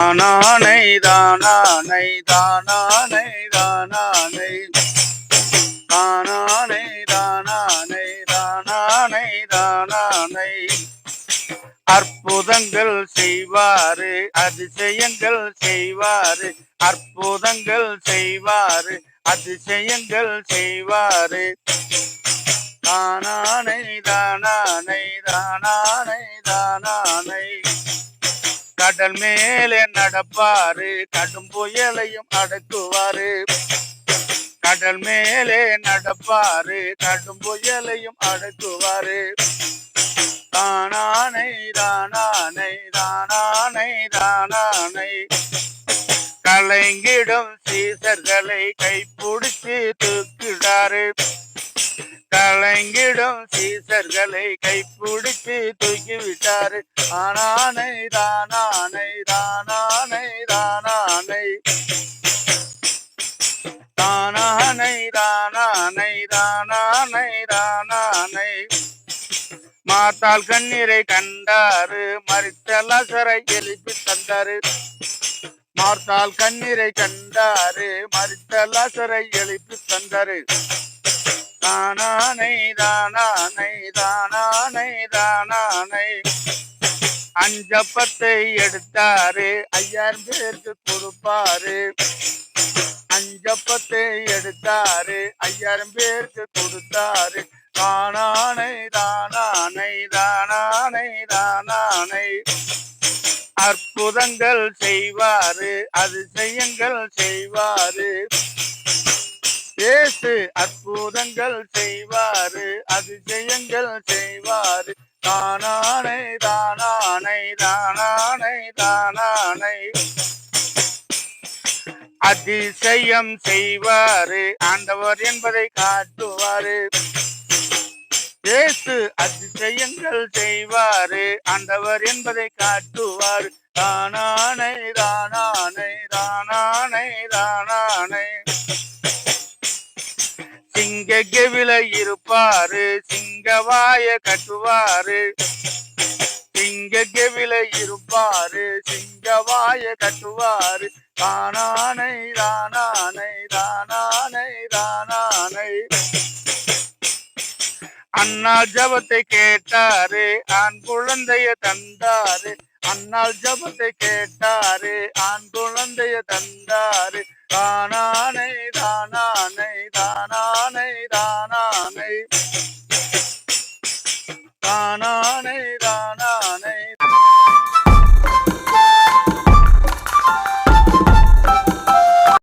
தானானை தானானை தானானை தானானை. தானானை தானானை தானானை தானானை. அற்புதங்கள் செய்வாரு அதிசயங்கள் செய்வாரு. அற்புதங்கள் செய்வாரு அதிசயங்கள் செய்வாரு. கடல் மேலே நடப்பாரு கடும் புயலையும் அடக்குவாரு. கடல் மேலே நடப்பாரு கடும் புயலையும் அடக்குவாரு. தானானை தானானை தானானை தானானை. கலைங்கிடும் சீசர்களை கைப்பிடிச்சு தூக்கிடாரு. கலங்கிடும் சீசர்களை கைப்பிடித்து தூக்கிவிட்டாரு ஆனானை தானானை தானானை தானானை. தானானை தானானை தானானை தானானை. மாத்தால் கண்ணீரை கண்டாரு மறித்த லசரை எழுப்பி தந்தாரு. மார்த்தால் கண்ணீரை கண்டாரு மறித்த லசரை எழுப்பி தந்தாரு. தானானை தானானை தானானை தானானை. அஞ்சப்பத்தை எடுத்தாரு ஐயாயிரம் பேருக்கு கொடுப்பாரு. அஞ்சப்பத்தை எடுத்தாரு ஐயாயிரம் பேருக்கு கொடுத்தாரு. தானானை தானானை தானானை தானானை. அற்புதங்கள் செய்வாரு அதிசயங்கள் செய்வாரு. பேசு அற்புதங்கள் செய்வாரு அதிசயங்கள் செய்வாரு. தானானை தானானை தானானை தானானை. அதிசயம் செய்வாரு ஆண்டவர் என்பதை காட்டுவாரு. இயேசு அதிசயங்கள் செய்வாரு ஆண்டவர் என்பதை காட்டுவார். தானானை தானானை தானானை தானா எகவில இருப்பாரு சிங்கவாய கட்டுவாரு. சிங்ககவில இருப்பாரு சிங்கவாய கட்டுவாரு. தானானை தானானை தானானை தானானை. அண்ணா ஜபத்தை கேட்டாரு ஆண் குழந்தைய தந்தாரு. அண்ணால் ஜபத்தை கேட்டாரு ஆண் குழந்தைய தந்தாரு. தானானை